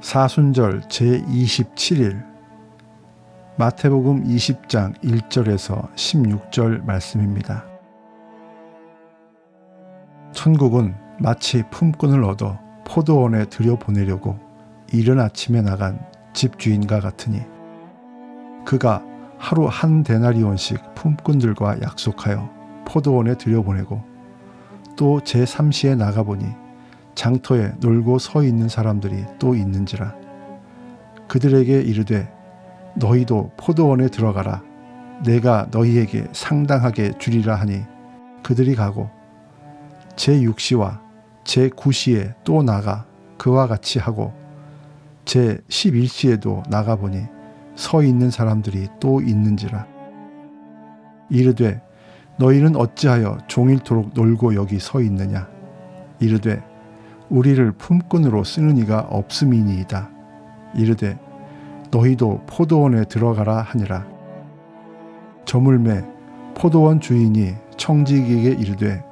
사순절 제27일 마태복음 20장 1절에서 16절 말씀입니다. 천국은 마치 품꾼을 얻어 포도원에 들여보내려고 이른 아침에 나간 집주인과 같으니 그가 하루 한 데나리온씩 품꾼들과 약속하여 포도원에 들여보내고 또 제3시에 나가보니 장터에 놀고 서 있는 사람들이 또 있는지라. 그들에게 이르되 너희도 포도원에 들어가라. 내가 너희에게 상당하게 주리라 하니. 그들이 가고 제6시와 제9시에 또 나가. 그와 같이 하고 제11시에도 나가 보니 서 있는 사람들이 또 있는지라. 이르되 너희는 어찌하여 종일토록 놀고 여기 서 있느냐? 이르되 우리를 품꾼으로 쓰는 이가 없음이니이다. 이르되 너희도 포도원에 들어가라 하니라. 저물매 포도원 주인이 청지기에게 이르되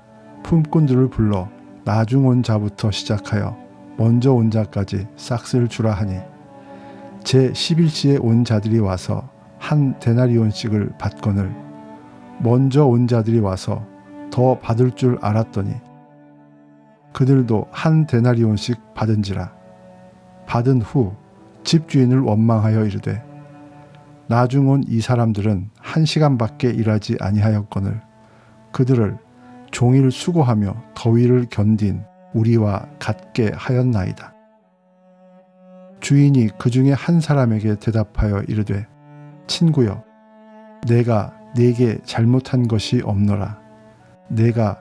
품꾼들을 불러 나중 온 자부터 시작하여 먼저 온 자까지 싹쓸 주라 하니 제 11시에 온 자들이 와서 한 데나리온씩을 받거늘 먼저 온 자들이 와서 더 받을 줄 알았더니 그들도 한 데나리온씩 받은지라 받은 후 집주인을 원망하여 이르되 나중 온 이 사람들은 한 시간밖에 일하지 아니하였거늘 그들을 종일 수고하며 더위를 견딘 우리와 같게 하였나이다. 주인이 그 중에 한 사람에게 대답하여 이르되 친구여 내가 네게 잘못한 것이 없노라 내가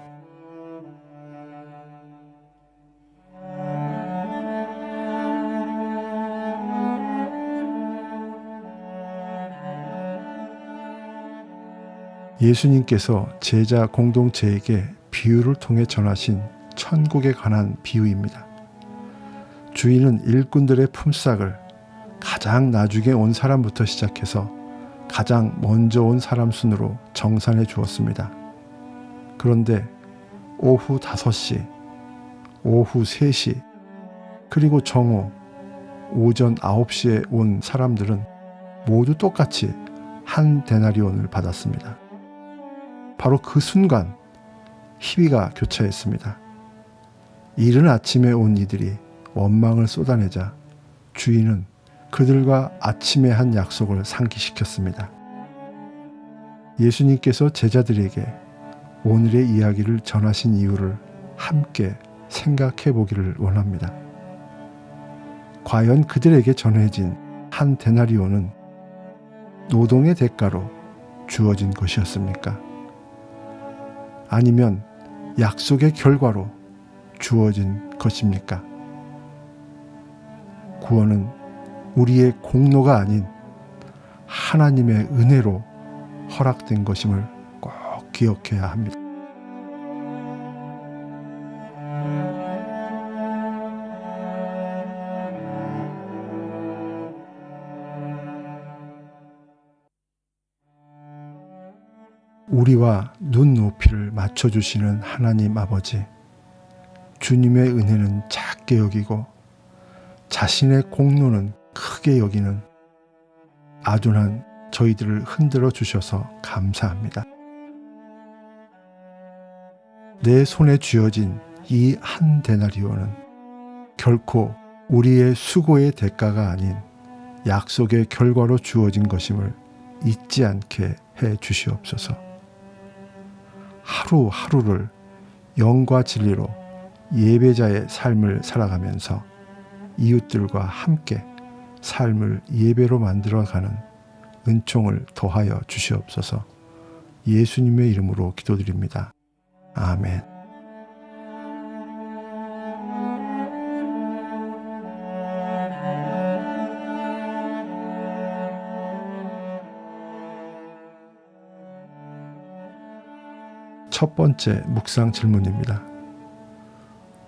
예수님께서 제자 공동체에게 비유를 통해 전하신 천국에 관한 비유입니다. 주인은 일꾼들의 품삯을 가장 나중에 온 사람부터 시작해서 가장 먼저 온 사람 순으로 정산해 주었습니다. 그런데 오후 5시, 오후 3시, 그리고 정오, 오전 9시에 온 사람들은 모두 똑같이 한 데나리온을 받았습니다. 바로 그 순간 희비가 교차했습니다. 이른 아침에 온 이들이 원망을 쏟아내자 주인은 그들과 아침에 한 약속을 상기시켰습니다. 예수님께서 제자들에게 오늘의 이야기를 전하신 이유를 함께 생각해 보기를 원합니다. 과연 그들에게 전해진 한 데나리오는 노동의 대가로 주어진 것이었습니까? 아니면 약속의 결과로 주어진 것입니까? 구원은 우리의 공로가 아닌 하나님의 은혜로 허락된 것임을 꼭 기억해야 합니다. 우리와 눈높이를 맞춰주시는 하나님 아버지, 주님의 은혜는 작게 여기고 자신의 공로는 크게 여기는 아둔한 저희들을 흔들어 주셔서 감사합니다. 내 손에 쥐어진 이 한 데나리오는 결코 우리의 수고의 대가가 아닌 약속의 결과로 주어진 것임을 잊지 않게 해 주시옵소서. 하루하루를 영과 진리로 예배자의 삶을 살아가면서 이웃들과 함께 삶을 예배로 만들어가는 은총을 더하여 주시옵소서 예수님의 이름으로 기도드립니다. 아멘. 첫 번째 묵상 질문입니다.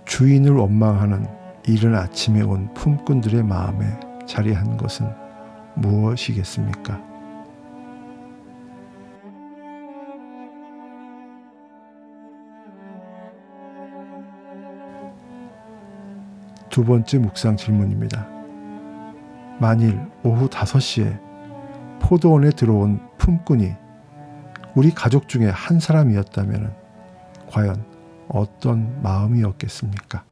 주인을 원망하는 이른 아침에 온 품꾼들의 마음에 자리한 것은 무엇이겠습니까? 두 번째 묵상 질문입니다. 만일 오후 5시에 포도원에 들어온 품꾼이 우리 가족 중에 한 사람이었다면 과연 어떤 마음이었겠습니까?